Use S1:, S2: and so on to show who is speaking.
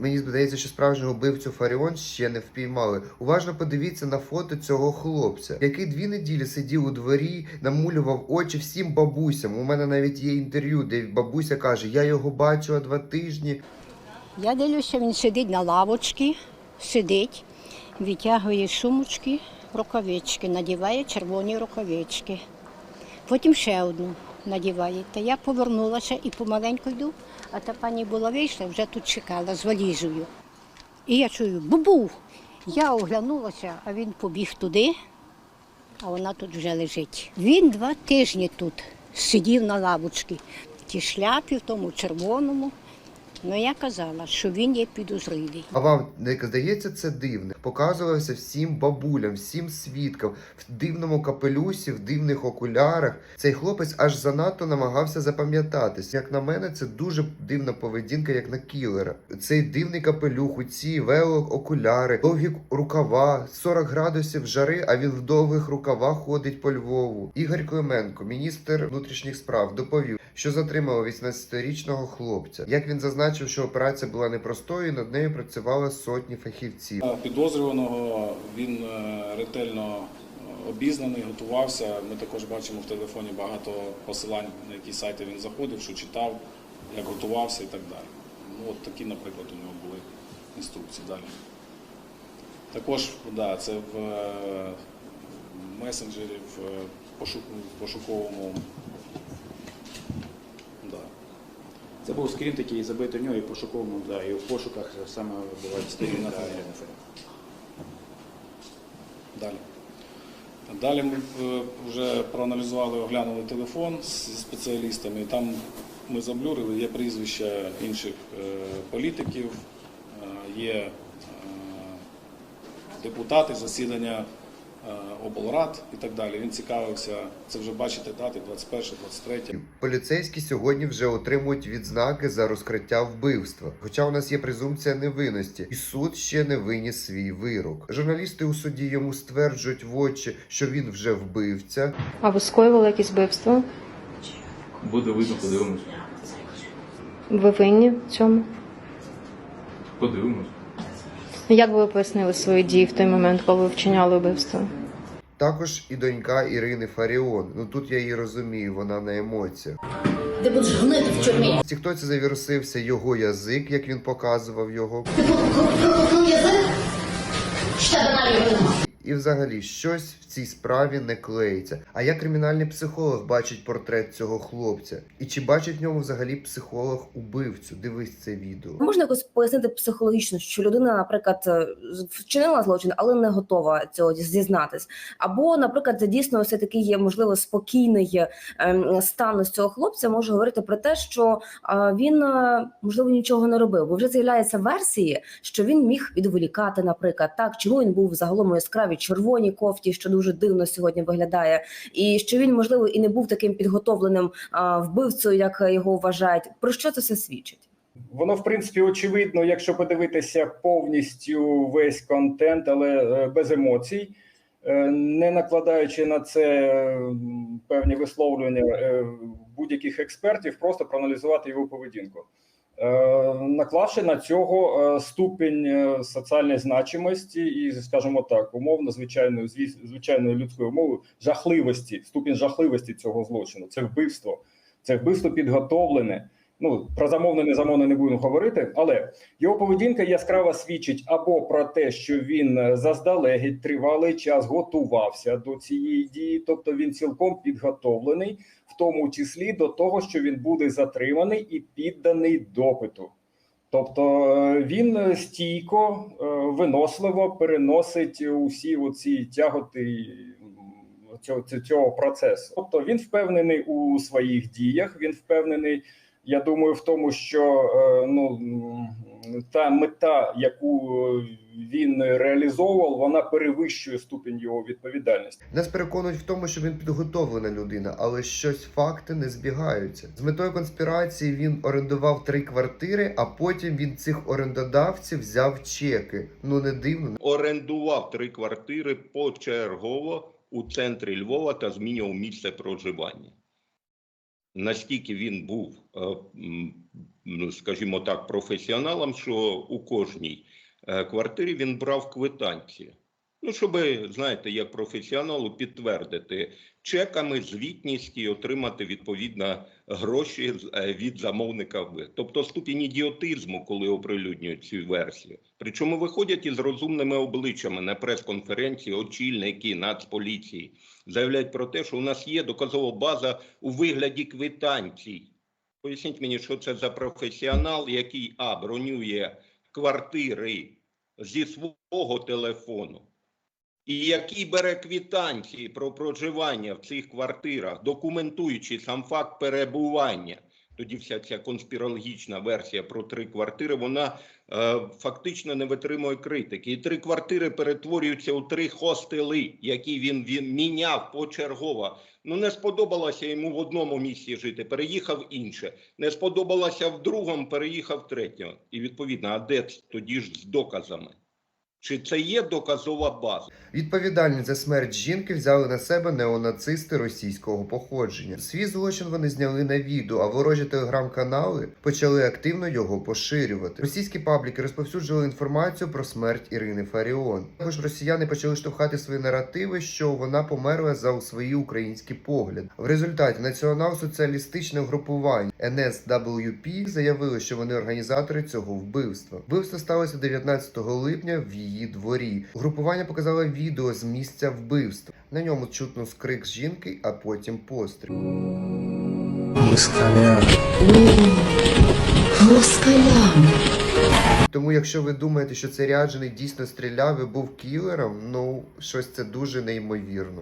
S1: Мені здається, що справжнього вбивцю Фаріон ще не впіймали. Уважно подивіться на фото цього хлопця, який дві неділі сидів у дворі, намулював очі всім бабусям. У мене навіть є інтерв'ю, де бабуся каже: Я його бачила два тижні.
S2: Я дивлюся, він сидить на лавочці, сидить, витягує сумочки, рукавички, надіває червоні рукавички. Потім ще одну надіває. Та я повернулася і помаленьку йду, а та пані була вийшла, вже тут чекала з валізою. І я чую бубу. Я оглянулася, а він побіг туди, а вона тут вже лежить. Він два тижні тут сидів на лавочці, ті шляпі, в тому червоному. Ну я казала, що він є підозрілий.
S1: А вам не здається це дивне? Показувався всім бабулям, всім свідкам в дивному капелюсі, в дивних окулярах. Цей хлопець аж занадто намагався запам'ятатись. Як на мене, це дуже дивна поведінка, як на кілера. Цей дивний капелюх, у ці окуляри, довгі рукава, 40 градусів жари, а він в довгих рукавах ходить по Львову. Ігор Клименко, міністр внутрішніх справ, доповів, що затримало 18-річного хлопця. Як він зазначив, що операція була непростою, і над нею працювали сотні фахівців.
S3: Підозрюваного він е, ретельно е, обізнаний, готувався. Ми також бачимо в телефоні багато посилань, на які сайти він заходив, що читав, як готувався і так далі. Ну, от такі, наприклад, у нього були інструкції далі. Також да, це в е, месенджері, в пошуковому. Да.
S4: Це був скрін такий забитий у нього і пошуковому, да, і в пошуках саме була сторінка.
S3: Далі. Далі ми е, вже проаналізували, оглянули телефон зі спеціалістами. Там ми заблюрили, є прізвища інших е, політиків, е, є депутати, засідання облрад і так далі. Він цікавився, це вже бачите дати 21, 23.
S1: Поліцейські сьогодні вже отримують відзнаки за розкриття вбивства. Хоча у нас є презумпція невинності, і суд ще не виніс свій вирок. Журналісти у суді йому стверджують в очі, що він вже вбивця.
S5: А ви скоювали якісь вбивство?
S6: Буде видно, подивимось.
S5: Ви винні в цьому?
S6: Подивимось.
S5: Як би ви пояснили свої дії в той момент, коли ви вчиняли вбивство?
S1: Також і донька Ірини Фаріон. Ну тут я її розумію, вона на емоціях.
S7: Ти будеш гнити в тюрмі.
S1: Ті, хто це завірусився його язик, як він показував його,
S7: Ти язик?
S1: І взагалі щось в цій справі не клеїться. А як кримінальний психолог бачить портрет цього хлопця? І чи бачить в ньому взагалі психолог убивцю? Дивись це відео.
S8: Можна якось пояснити психологічно, що людина, наприклад, е, вчинила злочин, але не готова цього зізнатись. Або, наприклад, це дійсно все такий є можливо спокійний ем, стан ось цього хлопця може говорити про те, що е, він е, можливо нічого не робив, бо вже з'являються версії, що він міг відволікати, наприклад, так чому він був загалом у червоній кофті, що дуже дивно сьогодні виглядає, і що він можливо і не був таким підготовленим вбивцею, як його вважають. Про що це все свідчить?
S9: Воно, в принципі, очевидно, якщо подивитися повністю весь контент, але е, без емоцій, е, не накладаючи на це певні висловлювання е, будь-яких експертів, просто проаналізувати його поведінку. Е, Наклавши на цього е, ступінь е, соціальної значимості і, скажімо так, умовно звичайною звичайною людською мовою жахливості, ступінь жахливості цього злочину. Це вбивство, це вбивство підготовлене. Ну про замовне незамовне не будемо говорити, але його поведінка яскраво свідчить або про те, що він е, заздалегідь тривалий час готувався до цієї дії, тобто він цілком підготовлений, в тому числі до того, що він буде затриманий і підданий допиту. Тобто е, він е, стійко, виносливо переносить усі оці тяготи цього, цього процесу. Тобто він впевнений у своїх діях, він впевнений. Я думаю, в тому, що е, ну та мета, яку е, він реалізовував, вона перевищує ступінь його відповідальності.
S1: Нас переконують в тому, що він підготовлена людина, але щось факти не збігаються. З метою конспірації він орендував три квартири, а потім він цих орендодавців взяв чеки. Ну не дивно.
S10: орендував три квартири почергово у центрі Львова та змінював місце проживання. Настільки він був е, ну, скажімо так, професіоналом, що у кожній е, квартирі він брав квитанції. Ну, щоб, знаєте, як професіоналу підтвердити чеками звітність і отримати відповідно гроші е, від замовника. Тобто ступінь ідіотизму, коли оприлюднюють цю версію. Причому виходять із розумними обличчями на прес-конференції очільники Нацполіції. Заявляють про те, що у нас є доказова база у вигляді квитанцій. Поясніть мені, що це за професіонал, який а бронює квартири зі свого телефону, і який бере квитанції про проживання в цих квартирах, документуючи сам факт перебування. Тоді вся ця конспірологічна версія про три квартири, вона е, фактично не витримує критики. І три квартири перетворюються у три хостели, які він, він міняв почергово. Ну не сподобалося йому в одному місці жити, переїхав інше. Не сподобалося в другому, переїхав в третьому. І відповідно, а де тоді ж з доказами? Чи це є доказова база?
S1: Відповідальність за смерть жінки взяли на себе неонацисти російського походження. Свій злочин вони зняли на відео, а ворожі телеграм-канали почали активно його поширювати. Російські пабліки розповсюджували інформацію про смерть Ірини Фаріон. Також росіяни почали штовхати свої наративи, що вона померла за свої українські погляди. В результаті націонал-соціалістичне угрупування NSWP заявили, що вони організатори цього вбивства. Вбивство сталося 19 липня в її дворі. Угрупування показало відео з місця вбивства. На ньому чутно скрик жінки, а потім постріл. Тому, якщо ви думаєте, що цей ряджений дійсно стріляв і був кілером, ну щось це дуже неймовірно.